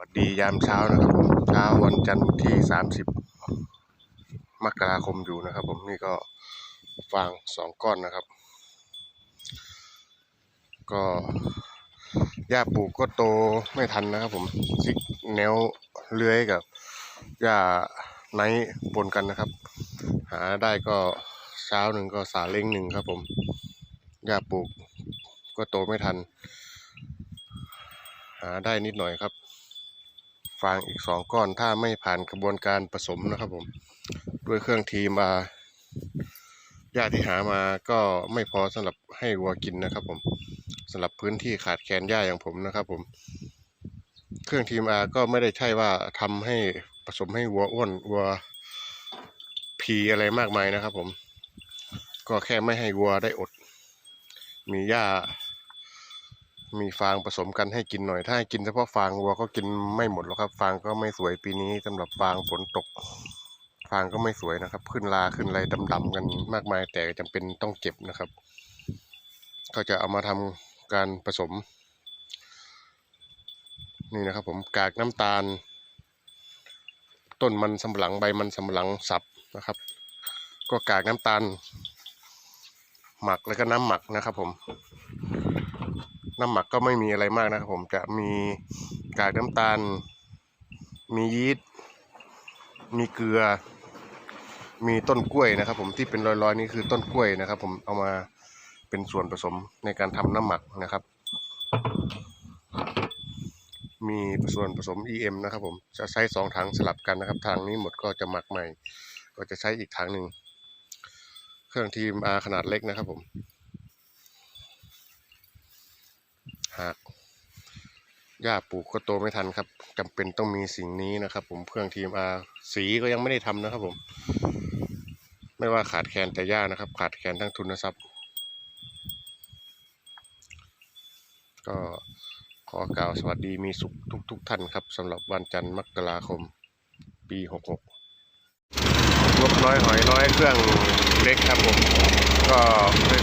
สวัสดียามเช้านะครับผมเช้าวันจันทร์ที่ 30 มกราคมอยู่นะครับ ผมนี่ก็ฟางสองก้อนนะครับ ก็หญ้าปลูกก็โตไม่ทันนะครับ ผมซิกแนวเลื้อยกับหญ้าไนปนกันนะครับ หาได้ก็เช้าหนึ่งก็สาเล้งหนึ่งครับ ผมหญ้าปลูกก็โตไม่ทัน หาได้นิดหน่อยครับ ฟางอีกสองก้อน ถ้าไม่ผ่านกระบวนการผสมนะครับผม ด้วยเครื่องทีมาหญ้าที่หามาก็ไม่พอสำหรับให้วัวกินนะครับ ผมสำหรับพื้นที่ขาดแคลนหญ้าอย่างผมนะครับ ผม เครื่องทีมอาก็ไม่ได้ใช่ว่าทำให้ผสมให้วัวอ้วนวัวพีอะไรมากมายนะครับ ผม ก็แค่ไม่ให้วัวได้อด มีหญ้า มีฟางผสมกันให้กินหน่อย ถ้าให้กินเฉพาะฟางวัวก็กินไม่หมดหรอกครับ ฟางก็ไม่สวยปีนี้สำหรับฟางฝนตก ฟางก็ไม่สวยนะครับ ขึ้นลาขึ้นอะไรดำๆกันมากมาย แต่จำเป็นต้องเก็บนะครับ ก็จะเอามาทำการผสม นี่นะครับ ผมกากน้ำตาล ต้นมันสำปะหลังใบมันสำปะหลังสับนะครับ ก็กากน้ำตาล หมักแล้วก็น้ำหมักนะครับ ผม น้ำหมักก็ไม่มีอะไรมากนะครับผมจะมีกากน้ำตาล มียีสต์มีเกลือ มีต้นกล้วยนะครับ ผมที่เป็นรอยๆนี่คือต้นกล้วยนะครับ ผมเอามาเป็นส่วนผสมในการทำน้ำหมักนะครับ มีส่วนผสม EM นะครับ ผมจะใช้สองถังสลับกันนะครับทางนี้หมดก็จะหมักใหม่ ก็จะใช้อีกถังหนึ่งเครื่องทีมอาขนาดเล็กนะครับผม หากหญ้าปลูกก็โตไม่ทันครับจำเป็นต้องมีสิ่งนี้นะครับ ผมเครื่องทีมอาสีก็ยังไม่ได้ทำนะครับผม ไม่ว่าขาดแคลนแต่หญ้านะครับ ขาดแคลนทั้งทุนทรัพย์ ก็ขอกล่าวสวัสดีมีสุขทุกทุกท่านครับสำหรับวันจันทร์มกราคม ปีหกหกงบน้อยหอยน้อยเครื่องเล็กครับผม ก็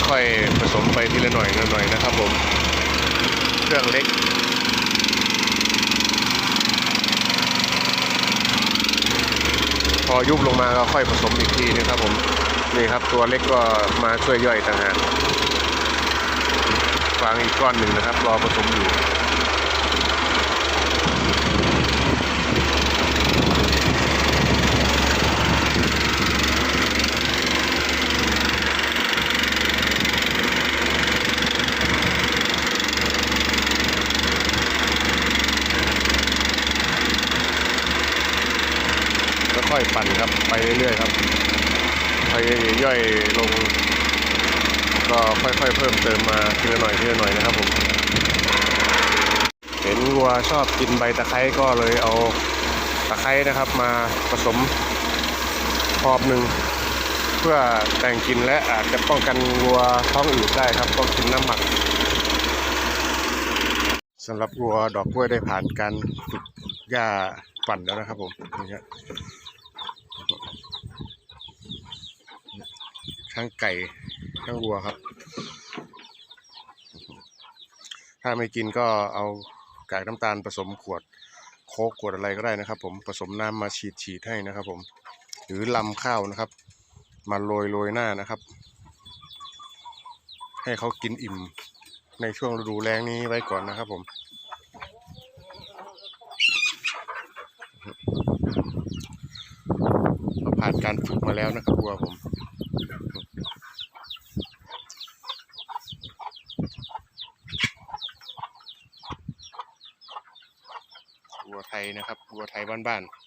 ค่อยๆผสมไปทีละหน่อยหน่อยนะครับผม เครื่องเล็กพอยุบลงมาก็ค่อยผสมอีกทีนะครับผมนี่ครับตัวเล็กก็มาช่วยย่อยต่างหากฟางอีกก้อนหนึ่งนะครับ รอผสมอยู่ ค่อยปั่นครับ ไปเรื่อยๆครับค่อยย่อยลง ก็ค่อยๆ เพิ่มเติมมาทีละหน่อยทีละหน่อยนะครับผม เห็นวัวชอบกินใบตะไคร้ก็เลยเอาตะไคร้นะครับมาผสมพอบหนึ่งเพื่อแต่งกินและอาจจะป้องกันวัวท้องอืดได้ครับต้องกินน้ำหมักสำหรับวัวดอกกล้วยได้ผ่านการฝึกหญ้าปั่นแล้วนะครับผมนี่ครับ ทั้งไก่ทั้งวัวครับ ถ้าไม่กินก็เอากากน้ำตาลผสมขวดโค้กขวดอะไรก็ได้นะครับ ผมผสมน้ำมาฉีดฉีดให้นะครับ ผม หรือลำข้าวนะครับ มาโรยโรยหน้านะครับ ให้เขากินอิ่มในช่วงฤดูแล้งนี้ไว้ก่อนนะครับ ผมผ่านการฝึกมาแล้วนะครับวัวผม วัวไทยนะครับ วัวไทยบ้านๆ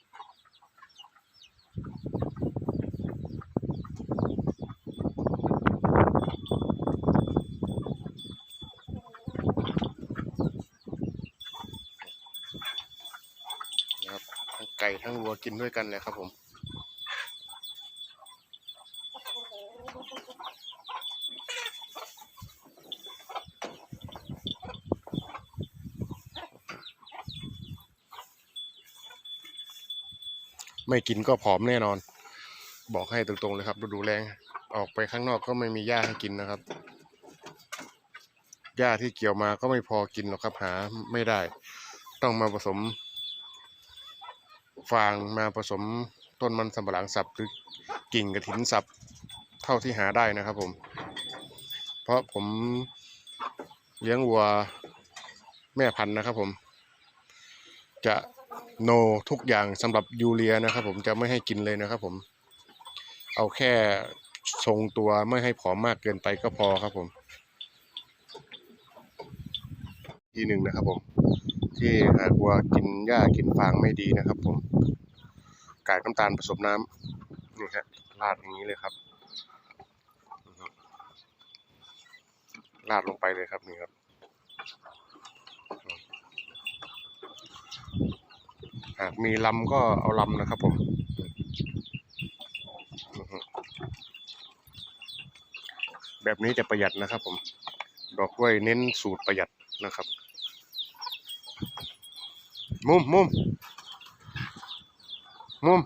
นะครับทั้งไก่ทั้งวัวกินด้วยกันเลยครับผม ไม่กินก็ผอมแน่นอน บอกให้ตรงๆเลยครับฤดูแรงออกไปข้างนอกก็ไม่มีหญ้าให้กินนะครับหญ้าที่เกี่ยวมาก็ไม่พอกินหรอกครับหาไม่ได้ ต้องมาผสม ฟางมาผสมต้นมันสำปะหลังสับหรือกิ่งกระถินสับเท่าที่หาได้นะครับผม เพราะผมเลี้ยงวัวแม่พันธุ์นะครับผม จะ โนทุกอย่างสำหรับยูเรียนะครับ ผมจะไม่ให้กินเลยนะครับ ผม เอาแค่ทรงตัวไม่ให้ผอมมากเกินไปก็พอครับผม ทีหนึ่งนะครับ ผม ที่หากวัวกินหญ้ากินฟางไม่ดีนะครับ ผมกากน้ำตาลผสมน้ำนี่ครับราดอย่างนี้เลยครับราดลงไปเลยครับนี่ครับอืม หากมีลำก็เอาลำนะครับผมแบบนี้จะประหยัดนะครับผม ดอกกล้วยเน้นสูตรประหยัดนะครับ มุมมุมมุม